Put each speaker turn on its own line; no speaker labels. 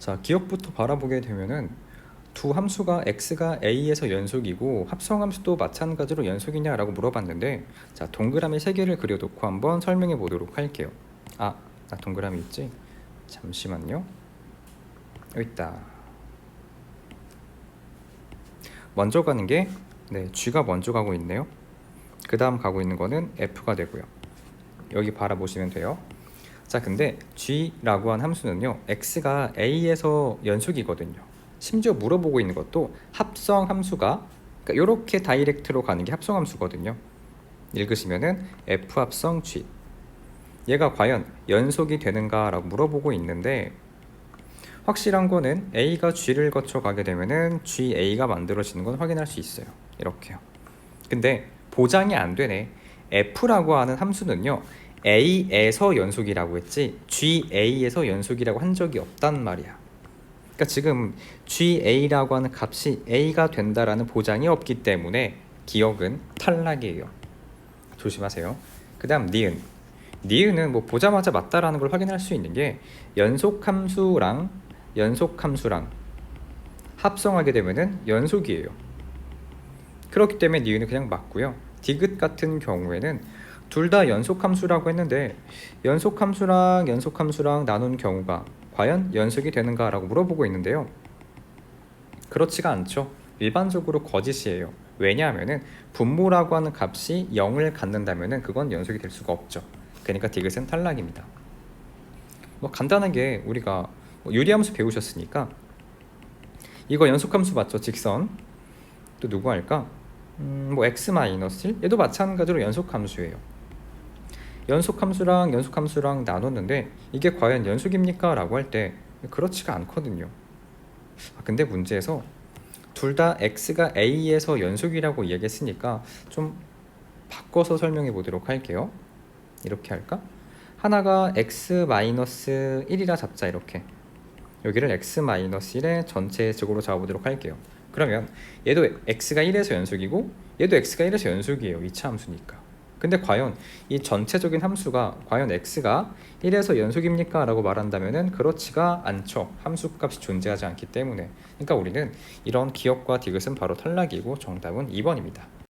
자, 기억부터 바라보게 되면은 두 함수가 x가 a에서 연속이고 합성 함수도 마찬가지로 연속이냐라고 물어봤는데 자, 동그라미 세 개를 그려 놓고 한번 설명해 보도록 할게요. 아, 나 동그라미 있지? 잠시만요. 여기 있다. 먼저 가는 게 네, G가 먼저 가고 있네요. 그 다음 가고 있는 거는 F가 되고요. 여기 바라보시면 돼요. 자, 근데 G라고 한 함수는요, X가 A에서 연속이거든요. 심지어 물어보고 있는 것도 합성 함수가 그러니까 이렇게 다이렉트로 가는 게 합성 함수거든요. 읽으시면은 F 합성 G. 얘가 과연 연속이 되는가 라고 물어보고 있는데 확실한 거는 A가 G를 거쳐 가게 되면은 GA가 만들어지는 건 확인할 수 있어요. 이렇게요. 근데 보장이 안 되네. F라고 하는 함수는요. A에서 연속이라고 했지 GA에서 연속이라고 한 적이 없단 말이야. 그러니까 지금 GA라고 하는 값이 A가 된다라는 보장이 없기 때문에 기억은 탈락이에요. 조심하세요. 그 다음 니은. 니은은 뭐 보자마자 맞다라는 걸 확인할 수 있는 게 연속 함수랑 연속 함수랑 합성하게 되면은 연속이에요. 그렇기 때문에 니은은 그냥 맞고요. 디귿 같은 경우에는 둘 다 연속 함수라고 했는데 연속 함수랑 연속 함수랑 나눈 경우가 과연 연속이 되는가라고 물어보고 있는데요. 그렇지가 않죠. 일반적으로 거짓이에요. 왜냐하면은 분모라고 하는 값이 0을 갖는다면은 그건 연속이 될 수가 없죠. 그러니까 디귿은 탈락입니다. 뭐 간단하게 우리가 뭐 유리함수 배우셨으니까 이거 연속함수 맞죠? 직선 또 누구 할까? 음, 뭐 x 마이너스 1 얘도 마찬가지로 연속함수예요. 연속함수랑 연속함수랑 나눴는데 이게 과연 연속입니까? 라고 할 때 그렇지가 않거든요. 아, 근데 문제에서 둘 다 x가 a에서 연속이라고 이야기했으니까 좀 바꿔서 설명해 보도록 할게요. 이렇게 할까? 하나가 x 마이너스 1이라 잡자 이렇게 여기를 x 마이너스 1의 전체 제곱으로 잡아보도록 할게요. 그러면 얘도 x가 1에서 연속이고 얘도 x가 1에서 연속이에요. 2차 함수니까. 근데 과연 이 전체적인 함수가 과연 x가 1에서 연속입니까? 라고 말한다면은 그렇지가 않죠. 함수 값이 존재하지 않기 때문에. 그러니까 우리는 이런 기억과 디귿은 바로 탈락이고 정답은 2번입니다.